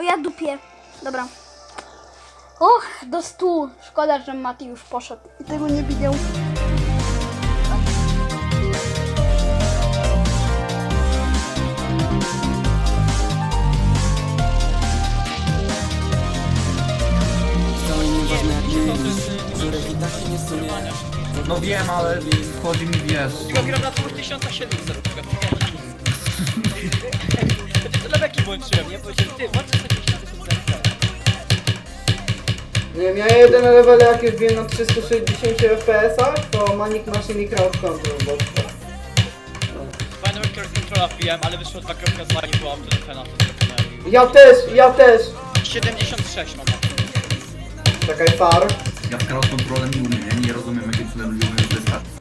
O ja dupię. Dobra. Och, do stu. Szkoda, że Mati już poszedł i tego nie widział. No wiem, ale wchodzi mi wiesz. Tylko gram na 2700 Włączyłem, nie? Powiedziałem, ty, włączę sobie 5700 Nie wiem, ja jeden level jak już wiem na 360 FPS-ach, to Manic Machine i Crowd Control, bo... Final Record Controla wbiłem, ale wyszło 2.2 nie było tyle fena, to zrobiłem. Ja też, ja też! 76 mam. Czekaj, far. Ja z crowd controlem nie umiem, ja nie rozumiem jakie cudem ludzie umieją wystarczy.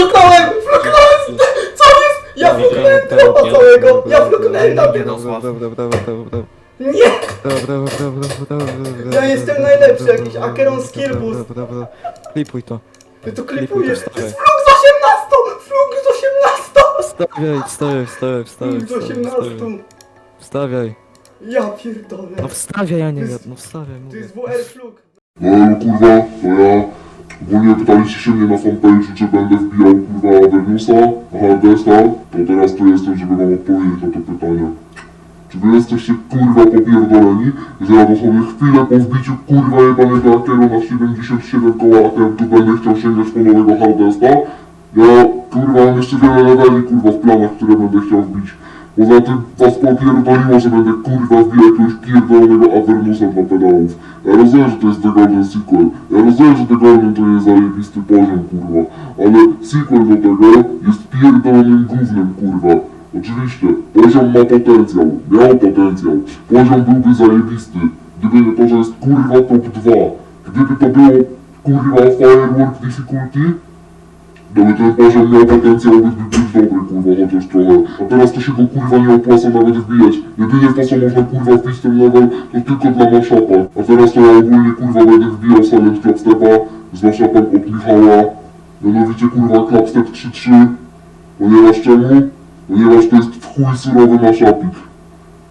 Fluknąłem! Fluknąłem! Co jest? Ja fluknąłem dropa całego! Ja fluknąłem na tym! Jarosław. Nie! Ja jestem najlepszy, jakiś Akeron Skill Boost. Klipuj to. Ty to Klipuj klipujesz! fluk z 18! Fluk z 18! Wstawiaj, wstawiaj, wstawiaj, wstawiaj, Fluk z wstawiaj, 18! wstawiaj. Ja pierdolę! No wstawiaj, a nie, no wstawiaj, To mówię. jest WR fluk. No kurwa, to ja ogólnie pytaliście się mnie na fanpage'u, czy będę wbijał kurwa Avernusa, Hardesta, to teraz tu jestem, żeby wam odpowiedzieć na to pytanie. Czy wy jesteście kurwa popierdoleni, że ja dosłownie chwilę po wbiciu kurwa jebanego Akero na 77 koła tu będę chciał sięgać po nowego Hardesta? Ja kurwa mam jeszcze wiele leveli kurwa w planach, które będę chciał wbić. Poza tym was popierdoliło, że będę kurwa wbijał jakiegoś pierdolonego Avernusa dla pedałów. Ja rozumiem, że to jest The Golden Sequel. Ja rozumiem, że The Golden to jest zajebisty poziom, kurwa. Ale sequel do tego jest pierdolonym gównem, kurwa. Oczywiście, poziom ma potencjał. Miał potencjał. Poziom byłby zajebisty. Gdyby nie to, że jest kurwa top 2. Gdyby to było kurwa Firework Difficulty, Gdyby ten poziom miał potencjał, by być dobry, kurwa, chociaż trochę. A teraz to się go kurwa nie opłaca nawet wbijać. Jedynie w to, co można kurwa wbić ten level, to tylko dla maszapa. A teraz to ja ogólnie kurwa będę wbijał Silent Clapstepa z maszapem od Michała. Mianowicie kurwa Clapstep 3.3. Ponieważ czemu? Ponieważ to jest w chuj surowy maszapik.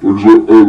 Także elo.